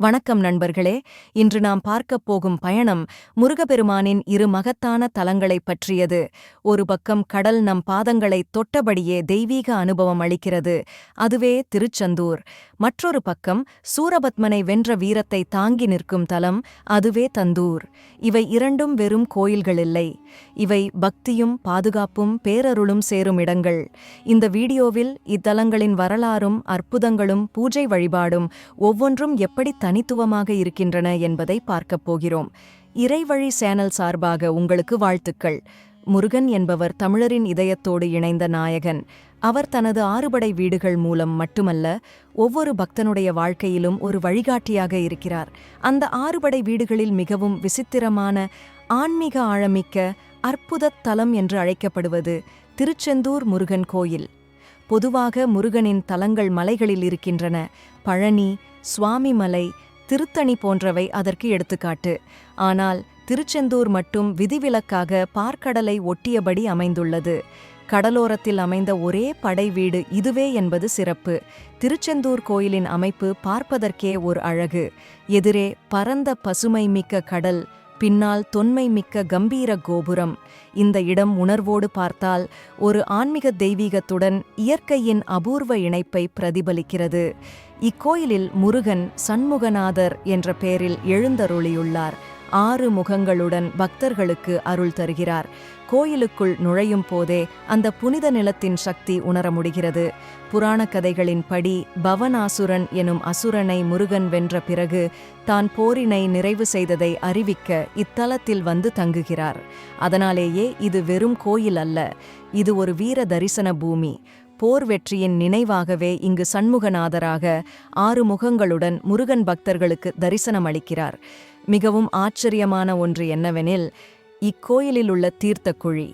வணக்கம் நண்பர்களே. இன்று நாம் பார்க்கப் போகும் பயணம் முருகபெருமானின் இரு மகத்தான தலங்களைப் பற்றியது. ஒரு பக்கம் கடல் நம் பாதங்களை தொட்டபடியே தெய்வீக அனுபவம் அளிக்கிறது அதுவே திருச்செந்தூர். மற்றொரு பக்கம் சூரபத்மனை வென்ற வீரத்தை தாங்கி நிற்கும் தலம் அதுவே தந்தூர். இவை இரண்டும் வெறும் கோயில்களில்லை இவை பக்தியும் பாதுகாப்பும் பேரருளும் சேரும் இடங்கள். இந்த வீடியோவில் இத்தலங்களின் வரலாறும் அற்புதங்களும் பூஜை வழிபாடும் ஒவ்வொன்றும் எப்படி தனித்துவமாக இருக்கின்றன என்பதை பார்க்கப் போகிறோம். இறைவழி சேனல் சார்பாக உங்களுக்கு வாழ்த்துக்கள். முருகன் என்பவர் தமிழரின் இதயத்தோடு இணைந்த நாயகன். அவர் தனது ஆறுபடை வீடுகள் மூலம் மட்டுமல்ல ஒவ்வொரு பக்தனுடைய வாழ்க்கையிலும் ஒரு வழிகாட்டியாக இருக்கிறார். அந்த ஆறுபடை வீடுகளில் மிகவும் விசித்திரமான ஆன்மீக ஆழமிக்க அற்புதத் தலம் என்று அழைக்கப்படுவது திருச்செந்தூர் முருகன் கோயில். பொதுவாக முருகனின் தலங்கள் மலைகளில் இருக்கின்றன. பழனி சுவாமிமலை திருத்தணி போன்றவை அதற்கு எடுத்துக்காட்டு. ஆனால் திருச்செந்தூர் மட்டும் விதிவிலக்காக பார்க்கடலை ஒட்டியபடி அமைந்துள்ளது. கடலோரத்தில் அமைந்த ஒரே படை வீடு இதுவே என்பது சிறப்பு. திருச்செந்தூர் கோயிலின் அமைப்பு பார்ப்பதற்கே ஒரு அழகு. எதிரே பரந்த பசுமை மிக்க கடல் பின்னால் தொன்மை மிக்க கம்பீர கோபுரம். இந்த இடம் உணர்வோடு பார்த்தால் ஒரு ஆன்மீக தெய்வீகத்துடன் இயற்கையின் அபூர்வ இணைப்பை பிரதிபலிக்கிறது. இக்கோயிலில் முருகன் சண்முகநாதர் என்ற பெயரில் எழுந்தருளியுள்ளார். ஆறு முகங்களுடன் பக்தர்களுக்கு அருள் தருகிறார். கோயிலுக்குள் நுழையும் போதே அந்த புனித நிலத்தின் சக்தி உணர முடிகிறது. புராண கதைகளின் படி பவனாசுரன் எனும் அசுரனை முருகன் வென்ற பிறகு தான் போரினை நிறைவு செய்ததை அறிவிக்க இத்தலத்தில் வந்து தங்குகிறார். அதனாலேயே இது வெறும் கோயில் அல்ல. இது ஒரு வீர தரிசன பூமி. போர் வெற்றியின் நினைவாகவே இங்கு சண்முகநாதராக ஆறு முகங்களுடன் முருகன் பக்தர்களுக்கு தரிசனம் அளிக்கிறார் மிகவும் ஆச்சரியமான ஒன்று என்னவெனில் இக்கோயிலில் உள்ள தீர்த்த குழி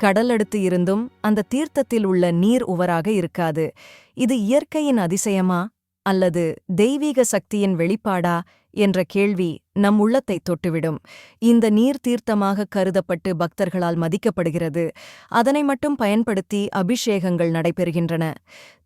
கடலடுத்து இருந்தும் அந்த தீர்த்தத்தில் உள்ள நீர் உவராக இருக்காது. இது இயற்கையின் அதிசயமா அல்லது தெய்வீக சக்தியின் வெளிப்பாடா? என்ற கேள்வி நம் உள்ளத்தை தொட்டுவிடும். இந்த நீர் தீர்த்தமாக கருதப்பட்டு பக்தர்களால் மதிக்கப்படுகிறது. அதனை மட்டும் பயன்படுத்தி அபிஷேகங்கள் நடைபெறுகின்றன.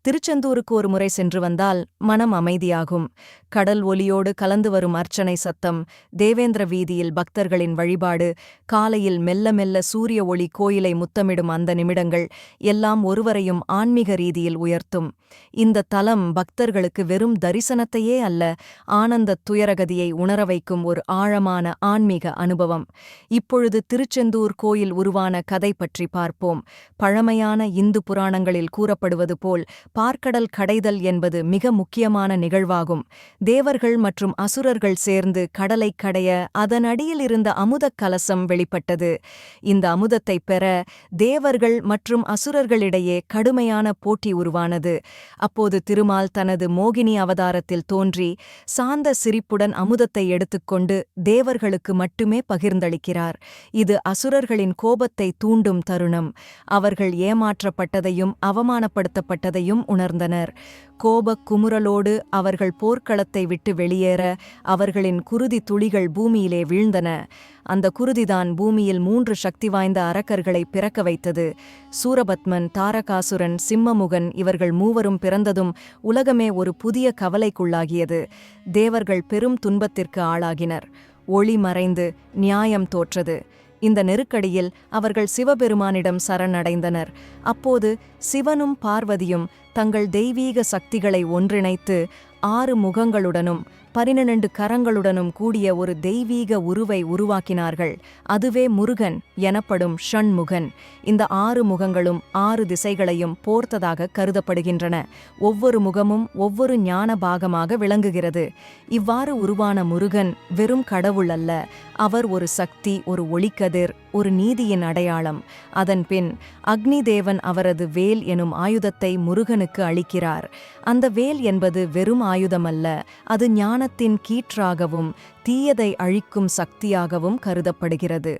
திருச்செந்தூருக்கு ஒரு முறை சென்று வந்தால் மனம் அமைதியாகும். கடல் ஒலியோடு கலந்து வரும் அர்ச்சனை சத்தம் தேவேந்திர வீதியில் பக்தர்களின் வழிபாடு காலையில் மெல்ல மெல்ல சூரிய ஒளி கோயிலை முத்தமிடும் அந்த நிமிடங்கள் எல்லாம் ஒருவரையும் ஆன்மீக ரீதியில் உயர்த்தும். இந்த தலம் பக்தர்களுக்கு வெறும் தரிசனத்தையே அல்ல ஆனந்த துயரகதியை உணர வைக்கும் ஒரு ஆழமான ஆன்மீக அனுபவம். இப்பொழுது திருச்செந்தூர் கோயில் உருவான கதை பற்றி பார்ப்போம். பழமையான இந்து புராணங்களில் கூறப்படுவது போல் பார்க்கடல் கடைதல் என்பது மிக முக்கியமான நிகழ்வாகும். தேவர்கள் மற்றும் அசுரர்கள் சேர்ந்து கடலை கடைய அதன் அடியில் இருந்த அமுதக் கலசம் வெளிப்பட்டது. இந்த அமுதத்தை பெற தேவர்கள் மற்றும் அசுரர்களிடையே கடுமையான போட்டி உருவானது. அப்போது திருமால் தனது மோகினி அவதாரத்தில் தோன்றி சாந்த சிரிப்புடன் அமுதத்தை எடுத்துக் கொண்டு தேவர்களுக்கு மட்டுமே பகிர்ந்தளிக்கிறார். இது அசுரர்களின் கோபத்தை தூண்டும் தருணம். அவர்கள் ஏமாற்றப்பட்டதையும் அவமானப்படுத்தப்பட்டதையும் உணர்ந்தனர். கோபக் குமுறலோடு அவர்கள் போர்க்களத்தை விட்டு வெளியேற அவர்களின் குருதி துளிகள் பூமியிலே வீழ்ந்தன. அந்த குருதிதான் பூமியில் மூன்று சக்தி வாய்ந்த அரக்கர்களை பிறக்க வைத்தது. சூரபத்மன் தாரகாசுரன் சிம்மமுகன் இவர்கள் மூவரும் பிறந்ததும் உலகமே ஒரு புதிய கவலைக்குள்ளாகியது. தேவர்கள் பெரும் துன்பத்திற்கு ஆளாகினர். ஒளி மறைந்து நியாயம் தோற்றது. இந்த நெருக்கடியில் அவர்கள் சிவபெருமானிடம் சரணடைந்தனர். அப்போது சிவனும் பார்வதியும் தங்கள் தெய்வீக சக்திகளை ஒன்றிணைத்து ஆறு முகங்களுடனும் பனிரெண்டு கரங்களுடனும் கூடிய ஒரு தெய்வீக உருவை உருவாக்கினார்கள். அதுவே முருகன் எனப்படும் ஷண்முகன். இந்த ஆறு முகங்களும் ஆறு திசைகளையும் போர்த்ததாக கருதப்படுகின்றன. ஒவ்வொரு முகமும் ஒவ்வொரு ஞான பாகமாக விளங்குகிறது. இவ்வாறு உருவான முருகன் வெறும் கடவுள் அல்ல. அவர் ஒரு சக்தி ஒரு ஒளிக்கதிர் ஒரு நீதியின் அடையாளம். அதன்பின் அக்னி தேவன் அவரது வேல் எனும் ஆயுதத்தை முருகனுக்கு அளிக்கிறார். அந்த வேல் என்பது வெறும் ஆயுதமல்ல. அது ஞானத்தின் கீற்றாகவும் தீயதை அழிக்கும் சக்தியாகவும் கருதப்படுகிறது.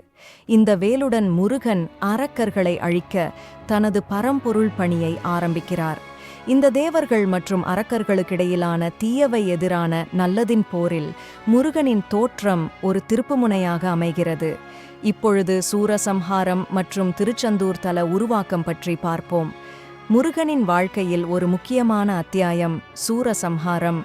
இந்த வேலுடன் முருகன் அரக்கர்களை அழிக்க தனது பரம்பொருள் பணியை ஆரம்பிக்கிறார். இந்த தேவர்கள் மற்றும் அரக்கர்களுக்கிடையிலான தீயவை எதிரான நல்லதின் போரில் முருகனின் தோற்றம் ஒரு திருப்புமுனையாக அமைகிறது. இப்பொழுது சூரசம்ஹாரம் மற்றும் திருச்செந்தூர் தல உருவாக்கம் பற்றி பார்ப்போம். முருகனின் வாழ்க்கையில் ஒரு முக்கியமான அத்தியாயம் சூரசம்ஹாரம்.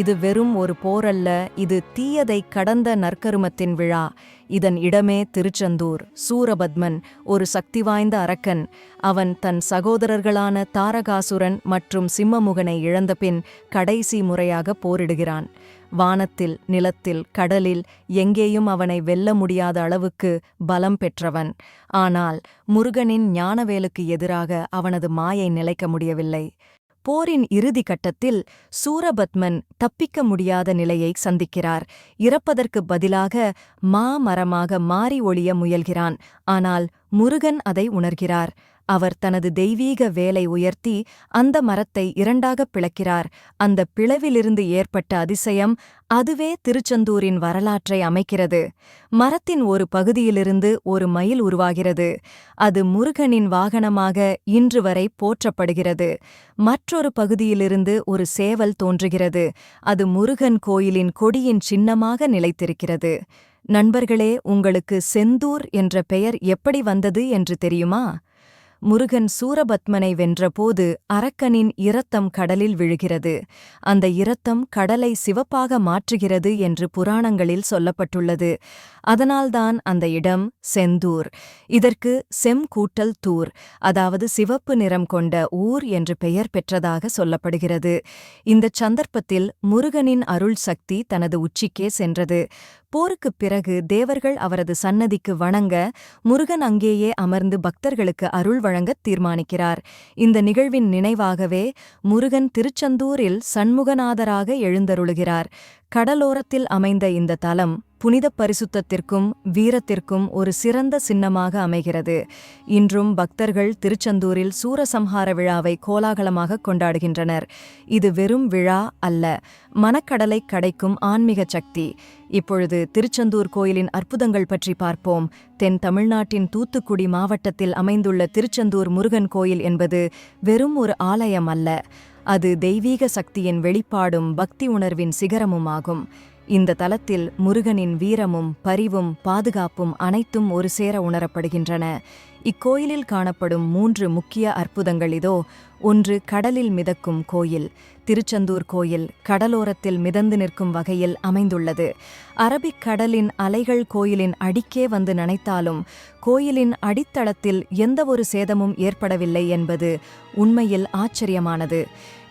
இது வெறும் ஒரு போரல்ல இது தீயதை கடந்த நற்கருமத்தின் விழா. இதன் இடமே திருச்செந்தூர். சூரபத்மன் ஒரு சக்தி வாய்ந்த அரக்கன். அவன் தன் சகோதரர்களான தாரகாசுரன் மற்றும் சிம்மமுகனை இழந்தபின் கடைசி முறையாக போரிடுகிறான். வானத்தில் நிலத்தில் கடலில் எங்கேயும் அவனை வெல்ல முடியாத அளவுக்கு பலம் பெற்றவன். ஆனால் முருகனின் ஞானவேலுக்கு எதிராக அவனது மாயை நிலைக்க முடியவில்லை. போரின் இறுதி கட்டத்தில் சூரபத்மன் தப்பிக்க முடியாத நிலையை சந்திக்கிறார். இறப்பதற்கு பதிலாக மா மரமாக மாறி ஒளிய முயல்கிறான். ஆனால் முருகன் அதை உணர்கிறார். அவர் தனது தெய்வீக வேலை உயர்த்தி அந்த மரத்தை இரண்டாகப் பிளக்கிறார். அந்த பிளவிலிருந்து ஏற்பட்ட அதிசயம் அதுவே திருச்செந்தூரின் வரலாற்றை அமைக்கிறது. மரத்தின் ஒரு பகுதியிலிருந்து ஒரு மயில் உருவாகிறது. அது முருகனின் வாகனமாக இன்று வரை போற்றப்படுகிறது. மற்றொரு பகுதியிலிருந்து ஒரு சேவல் தோன்றுகிறது. அது முருகன் கோயிலின் கொடியின் சின்னமாக நிலைத்திருக்கிறது. நண்பர்களே உங்களுக்கு செந்தூர் என்ற பெயர் எப்படி வந்தது என்று தெரியுமா? முருகன் சூரபத்மனை வென்றபோது அரக்கனின் இரத்தம் கடலில் விழுகிறது. அந்த இரத்தம் கடலை சிவப்பாக மாற்றுகிறது என்று புராணங்களில் சொல்லப்பட்டுள்ளது. அதனால்தான் அந்த இடம் செந்தூர். இதற்கு செம் கூட்டல் தூர் அதாவது சிவப்பு நிறம் கொண்ட ஊர் என்று பெயர் பெற்றதாக சொல்லப்படுகிறது. இந்தச் சந்தர்ப்பத்தில் முருகனின் அருள் சக்தி தனது உச்சிக்கே சென்றது. போருக்குப் பிறகு தேவர்கள் அவரது சன்னதிக்கு வணங்க முருகன் அங்கேயே அமர்ந்து பக்தர்களுக்கு அருள் வழங்கத் தீர்மானிக்கிறார். இந்த நிகழ்வின் நினைவாகவே முருகன் திருச்செந்தூரில் சண்முகநாதராக எழுந்தருளுகிறார். கடலோரத்தில் அமைந்த இந்த தலம் புனிதப் பரிசுத்தத்திற்கும் வீரத்திற்கும் ஒரு சிறந்த சின்னமாக அமைகிறது. இன்றும் பக்தர்கள் திருச்செந்தூரில் சூரசம்ஹார விழாவை கோலாகலமாக கொண்டாடுகின்றனர். இது வெறும் விழா அல்ல மனக்கடலை கடைக்கும் ஆன்மீக சக்தி. இப்பொழுது திருச்செந்தூர் கோயிலின் அற்புதங்கள் பற்றி பார்ப்போம். தென் தமிழ்நாட்டின் தூத்துக்குடி மாவட்டத்தில் அமைந்துள்ள திருச்செந்தூர் முருகன் கோயில் என்பது வெறும் ஒரு ஆலயம் அல்ல அது தெய்வீக சக்தியின் வெளிப்பாடும் பக்தி உணர்வின் சிகரமுமாகும். இந்த தலத்தில் முருகனின் வீரமும் பரிவும் பாதுகாப்பும் அனைத்தும் ஒரு சேர உணரப்படுகின்றன. இக்கோயிலில் காணப்படும் மூன்று முக்கிய அற்புதங்கள் இதோ. ஒன்று கடலில் மிதக்கும் கோயில். திருச்செந்தூர் கோயில் கடலோரத்தில் மிதந்து நிற்கும் வகையில் அமைந்துள்ளது. அரபிக் கடலின் அலைகள் கோயிலின் அடிக்கே வந்து நனைத்தாலும் கோயிலின் அடித்தளத்தில் எந்தவொரு சேதமும் ஏற்படவில்லை என்பது உண்மையில் ஆச்சரியமானது.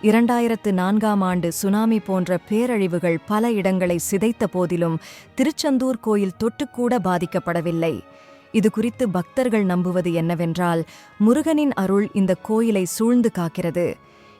இரண்டாயிரத்து நான்காம் ஆண்டு சுனாமி போன்ற பேரழிவுகள் பல இடங்களை சிதைத்த போதிலும் திருச்செந்தூர் கோயில் தொட்டுக்கூட பாதிக்கப்படவில்லை. இது குறித்து பக்தர்கள் நம்புவது என்னவென்றால் முருகனின் அருள் இந்த கோயிலை சூழ்ந்து காக்கிறது.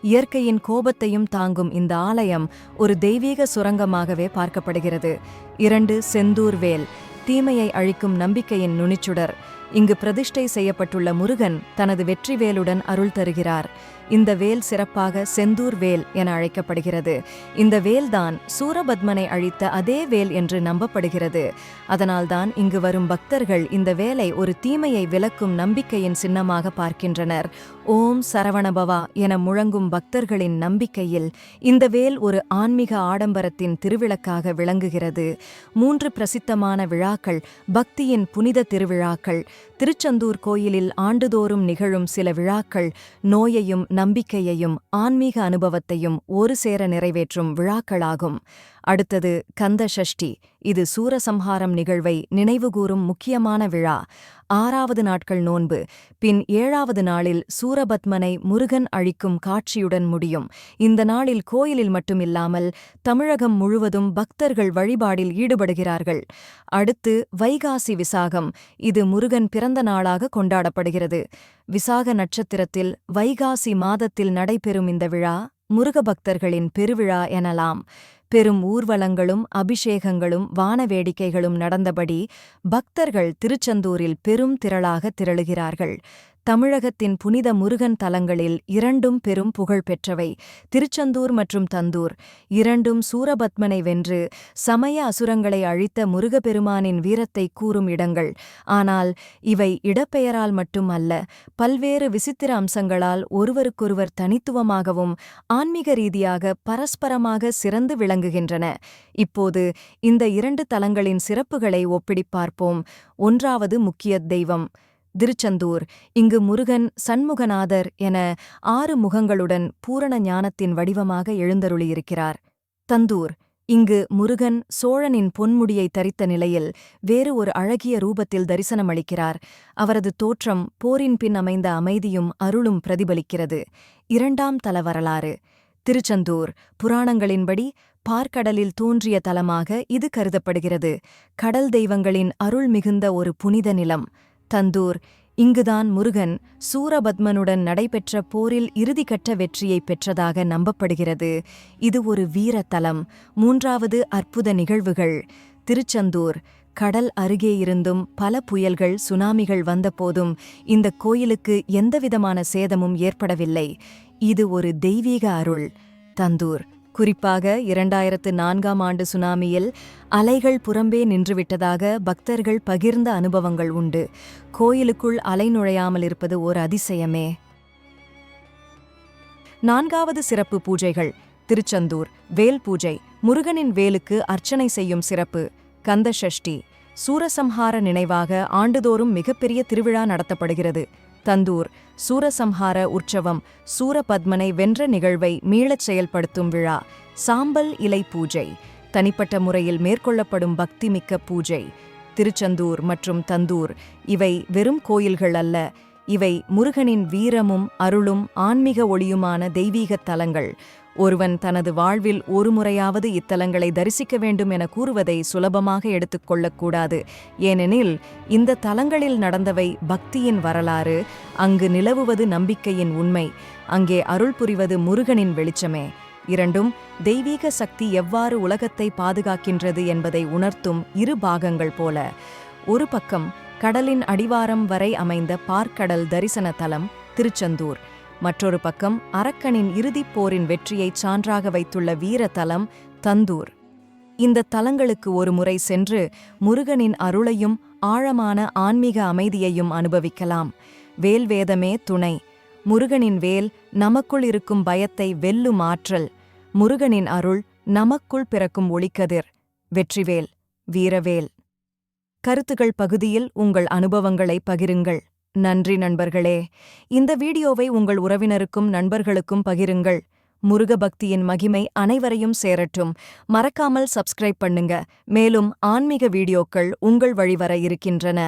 இயற்கையின் கோபத்தையும் தாங்கும் இந்த ஆலயம் ஒரு தெய்வீக சுரங்கமாகவே பார்க்கப்படுகிறது. இரண்டு செந்தூர் வேல் தீமையை அழிக்கும் நம்பிக்கையின் நுனிச்சுடர். இங்கு பிரதிஷ்டை செய்யப்பட்டுள்ள முருகன் தனது வெற்றி வேலுடன் அருள் தருகிறார். இந்த வேல் சிறப்பாக செந்தூர் வேல் என அழைக்கப்படுகிறது. இந்த வேல்தான் சூரபத்மனை அழித்த அதே வேல் என்று நம்பப்படுகிறது. அதனால்தான் இங்கு வரும் பக்தர்கள் இந்த வேலை ஒரு தீமையை விலக்கும் நம்பிக்கையின் சின்னமாக பார்க்கின்றனர். ஓம் சரவணபவா என முழங்கும் பக்தர்களின் நம்பிக்கையில் இந்த வேல் ஒரு ஆன்மீக ஆடம்பரத்தின் திருவிளக்காக விளங்குகிறது. மூன்று பிரசித்தமான விழாக்கள் பக்தியின் புனித திருவிழாக்கள் திருச்செந்தூர் கோயிலில் ஆண்டுதோறும் நிகழும் சில விழாக்கள் நோயையும் நம்பிக்கையையும் ஆன்மீக அனுபவத்தையும் ஒரு சேர நிறைவேற்றும் விழாக்களாகும். அடுத்தது கந்த ஷஷ்டி இது சூரசம்ஹாரம் நிகழ்வை நினைவுகூரும் முக்கியமான விழா. ஆறாவது நாட்கள் நோன்பு. பின் ஏழாவது நாளில் சூரபத்மனை முருகன் அழிக்கும் காட்சியுடன் முடியும். இந்த நாளில் கோயிலில் மட்டுமில்லாமல் தமிழகம் முழுவதும் பக்தர்கள் வழிபாடில் ஈடுபடுகிறார்கள். அடுத்து வைகாசி விசாகம். இது முருகன் பிறந்த நாளாக கொண்டாடப்படுகிறது. விசாக நட்சத்திரத்தில் வைகாசி மாதத்தில் நடைபெறும் இந்த விழா முருக பக்தர்களின் பெருவிழா எனலாம். பெரும் ஊர்வலங்களும் அபிஷேகங்களும் வான வேடிக்கைகளும் நடந்தபடி பக்தர்கள் திருச்செந்தூரில் பெரும் திரளாக திரளுகிறார்கள். தமிழகத்தின் புனித முருகன் தலங்களில் இரண்டும் பெரும் புகழ் பெற்றவை. திருச்செந்தூர் மற்றும் தந்தூர். இரண்டும் சூரபத்மனை வென்று சமய அசுரங்களை அழித்த முருகப்பெருமானின் வீரத்தை கூறும் இடங்கள். ஆனால் இவை இடப்பெயரால் மட்டும் அல்ல பல்வேறு விசித்திர அம்சங்களால் ஒருவருக்கொருவர் தனித்துவமாகவும் ஆன்மீக ரீதியாக பரஸ்பரமாக சிறந்து விளங்குகின்றன. இப்போது இந்த இரண்டு தலங்களின் சிறப்புகளை ஒப்பிடிப் பார்ப்போம். ஒன்றாவது முக்கிய தெய்வம். திருச்செந்தூர். இங்கு முருகன் சண்முகநாதர் என ஆறு முகங்களுடன் பூரண ஞானத்தின் வடிவமாக எழுந்தருளியிருக்கிறார். தந்தூர். இங்கு முருகன் சோழனின் பொன்முடியை தரித்த நிலையில் வேறு ஒரு அழகிய ரூபத்தில் தரிசனமளிக்கிறார். அவரது தோற்றம் போரின் பின் அமைந்த அமைதியும் அருளும் பிரதிபலிக்கிறது. இரண்டாம் தல வரலாறு. திருச்செந்தூர். புராணங்களின்படி பார்க்கடலில் தோன்றிய தலமாக இது கருதப்படுகிறது. கடல் தெய்வங்களின் அருள் மிகுந்த ஒரு புனித நிலம். தந்தூர். இங்குதான் முருகன் சூரபத்மனுடன் நடைபெற்ற போரில் இறுதிக்கட்ட வெற்றியை பெற்றதாக நம்பப்படுகிறது. இது ஒரு வீரத்தலம். மூன்றாவது அற்புத நிகழ்வுகள். திருச்செந்தூர். கடல் அருகே இருந்தும் பல புயல்கள் சுனாமிகள் வந்தபோதும் இந்த கோயிலுக்கு எந்தவிதமான சேதமும் ஏற்படவில்லை. இது ஒரு தெய்வீக அருள். தந்தூர். குறிப்பாக இரண்டாயிரத்து நான்காம் ஆண்டு சுனாமியில் அலைகள் புறம்பே நின்றுவிட்டதாக பக்தர்கள் பகிர்ந்த அனுபவங்கள் உண்டு. கோயிலுக்குள் அலை நுழையாமல் இருப்பது ஓர் அதிசயமே. நான்காவது சிறப்பு பூஜைகள். திருச்செந்தூர் வேல் பூஜை. முருகனின் வேலுக்கு அர்ச்சனை செய்யும் சிறப்பு. கந்த சஷ்டி சூரசம்ஹார நினைவாக ஆண்டுதோறும் மிகப்பெரிய திருவிழா நடத்தப்படுகிறது. தந்தூர் சூரசம்ஹார உற்சவம் சூரபத்மனை வென்ற நிகழ்வை மீளச் செயல்படுத்தும் விழா சாம்பல் இலை பூஜை தனிப்பட்ட முறையில் மேற்கொள்ளப்படும் பக்திமிக்க பூஜை திருச்செந்தூர் மற்றும் தந்தூர். இவை வெறும் கோயில்கள் அல்ல இவை முருகனின் வீரமும் அருளும் ஆன்மீக ஒளியுமான தெய்வீகத் தலங்கள். ஒருவன் தனது வாழ்வில் ஒரு முறையாவது இத்தலங்களை தரிசிக்க வேண்டும் என கூறுவதை சுலபமாக எடுத்துக்கொள்ளக்கூடாது ஏனெனில் இந்த தலங்களில் நடந்தவை பக்தியின் வரலாறு அங்கு நிலவுவது நம்பிக்கையின் உண்மை அங்கே அருள் புரிவது முருகனின் வெளிச்சமே. இரண்டும் தெய்வீக சக்தி எவ்வாறு உலகத்தை பாதுகாக்கின்றது என்பதை உணர்த்தும் இரு பாகங்கள் போல. ஒரு பக்கம் கடலின் அடிவாரம் வரை அமைந்த பார்க்கடல் தரிசன தலம் திருச்செந்தூர். மற்றொரு பக்கம் அரக்கனின் இறுதிப் போரின் வெற்றியைச் சான்றாக வைத்துள்ள வீரதலம் தந்தூர். இந்த தலங்களுக்கு ஒரு முறை சென்று முருகனின் அருளையும் ஆழமான ஆன்மீக அமைதியையும் அனுபவிக்கலாம். வேல் வேதமே துணை. முருகனின் வேல் நமக்குள் இருக்கும் பயத்தை வெல்லும் ஆற்றல். முருகனின் அருள் நமக்குள் பிறக்கும் ஒளிக்கதிர். வெற்றிவேல் வீரவேல். கருத்துகள் பகுதியில் உங்கள் அனுபவங்களை பகிருங்கள். நன்றி நண்பர்களே. இந்த வீடியோவை உங்கள் உறவினருக்கும் நண்பர்களுக்கும் பகிருங்கள். முருக பக்தியின் மகிமை அனைவரையும் சேரட்டும். மறக்காமல் சப்ஸ்கிரைப் பண்ணுங்க. மேலும் ஆன்மீக வீடியோக்கள் உங்கள் வழிவர இருக்கின்றன.